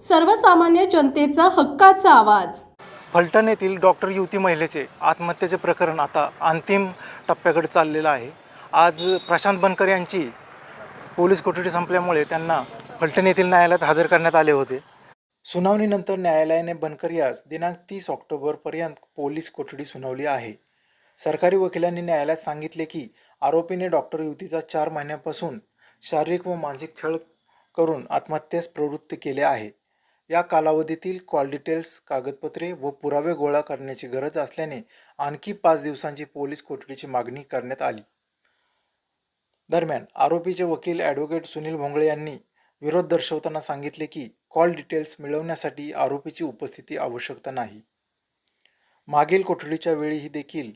सर्वसामान्य जनतेचा हक्काचा आवाज. फलटण येथील डॉक्टर युवती महिलेचे आत्महत्येचे प्रकरण आता अंतिम टप्प्याकडे चाललेलं आहे. आज प्रशांत बनकर यांची पोलीस कोठडी संपल्यामुळे त्यांना फलटण येथील न्यायालयात हजर करण्यात आले होते. सुनावणीनंतर न्यायालयाने बनकर यास दिनांक तीस ऑक्टोबरपर्यंत पोलीस कोठडी सुनावली आहे. सरकारी वकिलांनी न्यायालयात सांगितले की आरोपीने डॉक्टर युवतीचा चार महिन्यापासून शारीरिक व मानसिक छळ करून आत्महत्येस प्रवृत्त केले आहे. या कालावधीतील कॉल डिटेल्स कागदपत्रे व पुरावे गोळा करण्याची गरज असल्याने आणखी पाच दिवसांची पोलीस कोठडीची मागणी करण्यात आली. दरम्यान आरोपीचे वकील ॲडव्होकेट सुनील भोंगळे यांनी विरोध दर्शवताना सांगितले की कॉल डिटेल्स मिळवण्यासाठी आरोपीची उपस्थिती आवश्यकता नाही. मागील कोठडीच्या वेळीही देखील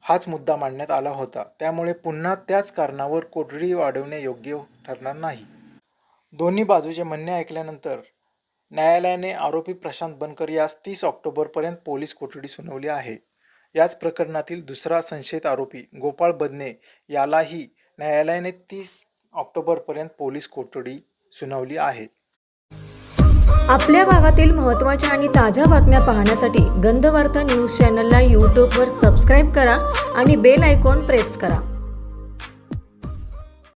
हाच मुद्दा मांडण्यात आला होता. त्यामुळे पुन्हा त्याच कारणावर कोठडी वाढवणे योग्य ठरणार नाही. दोन्ही बाजूचे म्हणणे ऐकल्यानंतर न्यायालयाने आरोपी प्रशांत बनकर यास तीस ऑक्टोबरपर्यंत पोलीस कोठडी सुनावली आहे. याच प्रकरणातील दुसरा संशयित आरोपी गोपाळ बदने यालाही न्यायालयाने तीस ऑक्टोबरपर्यंत पोलीस कोठडी सुनावली आहे. आपल्या भागातील महत्त्वाच्या आणि ताज्या बातम्या पाहण्यासाठी गंधवार्ता न्यूज चॅनलला यूट्यूबवर सबस्क्राईब करा आणि बेल आयकॉन प्रेस करा.